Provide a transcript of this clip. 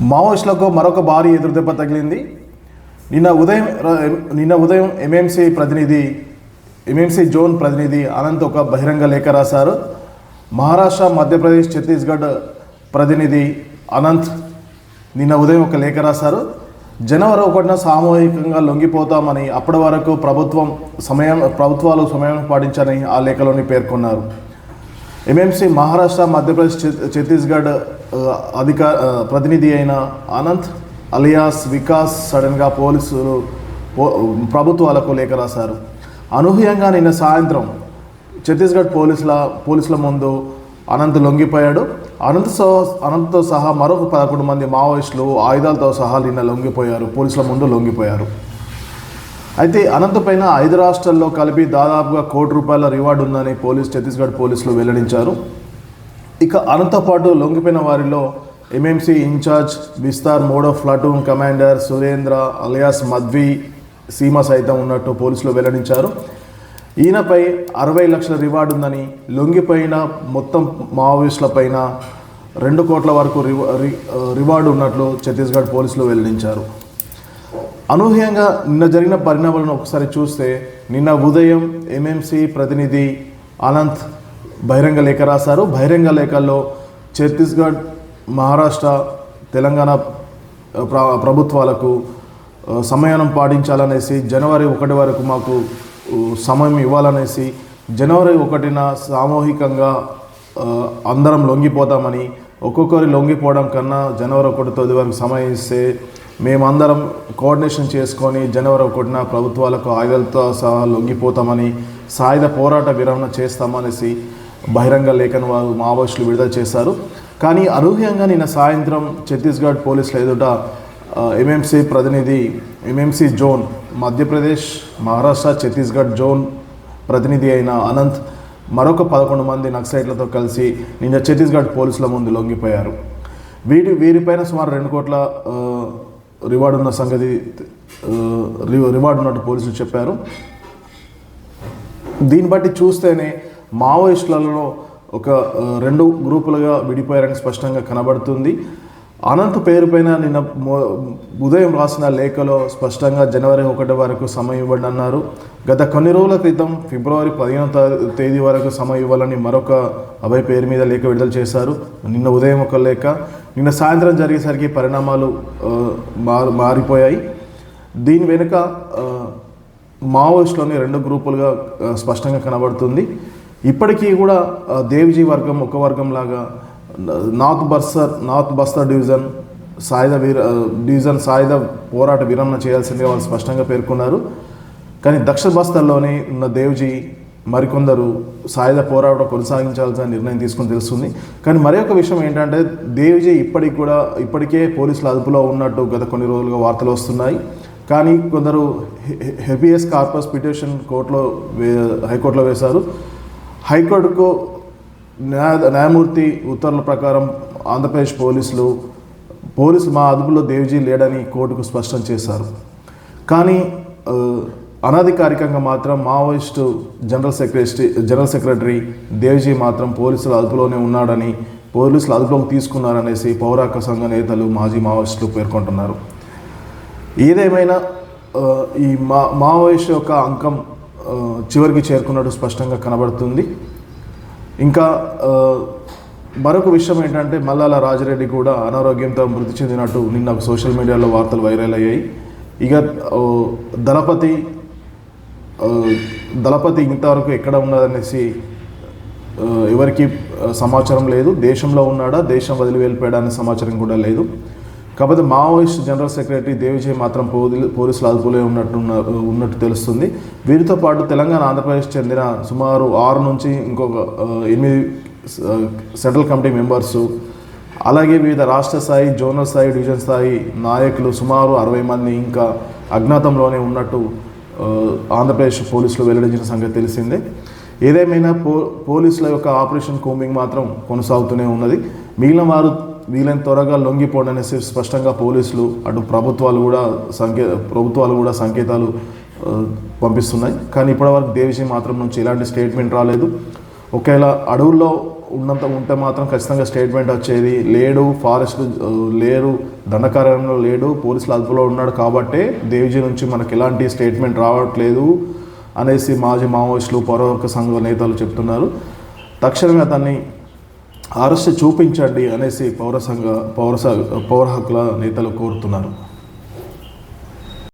మావోయిస్టులకు మరొక భారీ ఎదురుదెబ్బ తగిలింది. నిన్న ఉదయం నిన్న ఉదయం ఎంఎంసీ ప్రతినిధి ఎంఎంసీ జోన్ ప్రతినిధి అనంత్ ఒక బహిరంగ లేఖ రాశారు. మహారాష్ట్ర మధ్యప్రదేశ్ ఛత్తీస్గఢ్ ప్రతినిధి అనంత్ నిన్న ఉదయం ఒక లేఖ రాశారు. జనవరి ఒకటిన సామూహికంగా లొంగిపోతామని అప్పటి వరకు ప్రభుత్వం సమయం ప్రభుత్వాలు సమయం పాటించని ఆ లేఖలోని పేర్కొన్నారు. ఎంఎంసీ మహారాష్ట్ర మధ్యప్రదేశ్ ఛత్తీస్గఢ్ అధికార అధిక ప్రతినిధి అయిన అనంత్ అలియాస్ వికాస్ సడన్గా పోలీసులు ప్రభుత్వాలకు లేఖ రాశారు. అనూహ్యంగా నిన్న సాయంత్రం ఛత్తీస్గఢ్ పోలీసుల పోలీసుల ముందు అనంత్ లొంగిపోయాడు. అనంత్ సో అనంత్తో సహా మరొక పదకొండు మంది మావోయిస్టులు ఆయుధాలతో సహా నిన్న లొంగిపోయారు. పోలీసుల ముందు లొంగిపోయారు. అయితే అనంత్ పైన ఐదు రాష్ట్రాల్లో కలిపి దాదాపుగా కోటి రూపాయల రివార్డు ఉందని పోలీస్ ఛత్తీస్గఢ్ పోలీసులు వెల్లడించారు. ఇక అనంతో పాటు లొంగిపోయిన వారిలో MMC in-charge Vistar మోడో platoon commander Surendra alias Madvi Seema సైతం ఉన్నట్టు పోలీసులు వెల్లడించారు. ఈయనపై అరవై లక్షల రివార్డు ఉందని లొంగిపోయిన మొత్తం మావోయిస్టులపైన రెండు కోట్ల వరకు రి- రివార్డు ఉన్నట్లు ఛత్తీస్గఢ్ పోలీసులు వెల్లడించారు. అనూహ్యంగా నిన్న జరిగిన పరిణామాలను ఒకసారి చూస్తే నిన్న ఉదయం ఎంఎంసీ ప్రతినిధి అనంత్ బహిరంగ లేఖ రాశారు. బహిరంగ లేఖల్లో ఛత్తీస్గఢ్ మహారాష్ట్ర తెలంగాణ ప్రభుత్వాలకు సమయం సమయానం పాటించాలనేసి జనవరి ఒకటి వరకు మాకు సమయం ఇవ్వాలనేసి జనవరి ఒకటిన సామూహికంగా అందరం లొంగిపోతామని ఒక్కొక్కరి లొంగిపోవడం కన్నా జనవరి ఒకటి తొమ్మిది వరకు సమయం ఇస్తే మేమందరం కోఆర్డినేషన్ చేసుకొని జనవరి ఒకటిన ప్రభుత్వాలకు ఆయుధాలతో సహా లొంగిపోతామని సాయుధ పోరాట విరమణ చేస్తామనేసి బహిరంగ లేఖను వారు మావోయిస్టులు విడుదల చేశారు. కానీ అనూహ్యంగా నిన్న సాయంత్రం ఛత్తీస్గఢ్ పోలీసుల ఎదుట ఎంఎంసీ ప్రతినిధి MMC zone Madhya Pradesh Maharashtra Chhattisgarh zone ప్రతినిధి అయిన అనంత్ మరొక పదకొండు మంది నక్సైట్లతో కలిసి నిన్న ఛత్తీస్గఢ్ పోలీసుల ముందు లొంగిపోయారు. వీటి వీరిపైన సుమారు రెండు కోట్ల రివార్డు ఉన్న సంగతి రివార్డు ఉన్నట్టు పోలీసులు చెప్పారు. దీన్ని బట్టి చూస్తేనే మావోయిస్టులలో ఒక రెండు గ్రూపులుగా విడిపోయారని స్పష్టంగా కనబడుతుంది. అనంత్ పేరుపైన నిన్న ఉదయం రాసిన లేఖలో స్పష్టంగా జనవరి ఒకటి వరకు సమయం ఇవ్వండి అన్నారు. గత కొన్ని రోజుల క్రితం ఫిబ్రవరి పదిహేనో తేదీ వరకు సమయం ఇవ్వాలని మరొక అభయ పేరు మీద లేఖ విడుదల చేశారు. నిన్న ఉదయం ఒక లేఖ. నిన్న సాయంత్రం జరిగేసరికి పరిణామాలు మారు మారిపోయాయి. దీని వెనుక మావోయిస్టులోని రెండు గ్రూపులుగా స్పష్టంగా కనబడుతుంది. ఇప్పటికీ కూడా దేవ్జీ వర్గం ఒక వర్గం లాగా north Bastar north Bastar division సాయుధ వీర డివిజన్ సాయుధ పోరాట విరమణ చేయాల్సిందిగా వాళ్ళు స్పష్టంగా పేర్కొన్నారు. కానీ దక్షిణ బస్తర్లోనే ఉన్న దేవ్జీ మరికొందరు సాయుధ పోరాటం కొనసాగించాల్సిన నిర్ణయం తీసుకుని తెలుస్తుంది. కానీ మరి ఒక విషయం ఏంటంటే దేవ్జీ ఇప్పటికి కూడా ఇప్పటికే పోలీసుల అదుపులో ఉన్నట్టు గత కొన్ని రోజులుగా వార్తలు వస్తున్నాయి. కానీ కొందరు హెబియస్ కార్పస్ పిటిషన్ కోర్టులో వే హైకోర్టులో వేశారు. హైకోర్టుకు న్యాయ న్యాయమూర్తి ఉత్తర్వుల ప్రకారం ఆంధ్రప్రదేశ్ పోలీసులు పోలీసులు మా అదుపులో దేవిజీ లేడని కోర్టుకు స్పష్టం చేశారు. కానీ అనధికారికంగా మాత్రం Maoist general secretary general secretary Devji మాత్రం పోలీసుల అదుపులోనే ఉన్నాడని పోలీసులు అదుపులోకి తీసుకున్నారనేసి పౌరాక సంఘ నేతలు మాజీ మావోయిస్టులు పేర్కొంటున్నారు. ఏదేమైనా ఈ మా మావోయిస్ట్ యొక్క అంకం చివరికి చేరుకున్నట్టు స్పష్టంగా కనబడుతుంది. ఇంకా మరొక విషయం ఏంటంటే మల్లాల రాజరెడ్డి కూడా అనారోగ్యంతో మృతి చెందినట్టు నిన్న సోషల్ మీడియాలో వార్తలు వైరల్ అయ్యాయి. ఇక దళపతి దళపతి ఇంతవరకు ఎక్కడ ఉన్నదనేసి ఎవరికి సమాచారం లేదు. దేశంలో ఉన్నాడా? దేశం వదిలి వెళ్ళిపోయాడా అనే సమాచారం కూడా లేదు. కాకపోతే మావోయిస్ట్ జనరల్ సెక్రటరీ దేవిజయ్ మాత్రం పోలీసులు అదుపులో ఉన్నట్టు ఉన్నట్టు తెలుస్తుంది. వీరితో పాటు తెలంగాణ ఆంధ్రప్రదేశ్ చెందిన సుమారు ఆరు నుంచి ఇంకొక ఎనిమిది సెంట్రల్ కమిటీ మెంబర్సు అలాగే వివిధ రాష్ట్ర స్థాయి జోనల్ స్థాయి డివిజన్ స్థాయి నాయకులు సుమారు అరవై మంది ఇంకా అజ్ఞాతంలోనే ఉన్నట్టు ఆంధ్రప్రదేశ్ పోలీసులు వెల్లడించిన సంగతి తెలిసిందే. ఏదేమైనా పో పోలీసుల యొక్క ఆపరేషన్ కూంబింగ్ మాత్రం కొనసాగుతూనే ఉన్నది. మిగిలిన వారు వీలైన త్వరగా లొంగిపోండి అనేసి స్పష్టంగా పోలీసులు అటు ప్రభుత్వాలు కూడా సంకే ప్రభుత్వాలు కూడా సంకేతాలు పంపిస్తున్నాయి. కానీ ఇప్పటివరకు దేవిజీ మాత్రం నుంచి ఎలాంటి స్టేట్మెంట్ రాలేదు. ఒకవేళ అడవుల్లో ఉన్నంత ఉంటే మాత్రం ఖచ్చితంగా స్టేట్మెంట్ వచ్చేది. లేడు ఫారెస్ట్ లేరు దండకారణ్యంలో లేడు పోలీసుల అదుపులో ఉన్నాడు కాబట్టే దేవిజీ నుంచి మనకి ఎలాంటి స్టేట్మెంట్ రావట్లేదు అనేసి మాజీ మావోయిస్టులు పౌరవర్గ సంఘ నేతలు చెప్తున్నారు. తక్షణమే అతన్ని అరెస్ట్ చూపించండి అనేసి పౌర సంఘ పౌర పౌర హక్కుల నేతలు కోరుతున్నారు.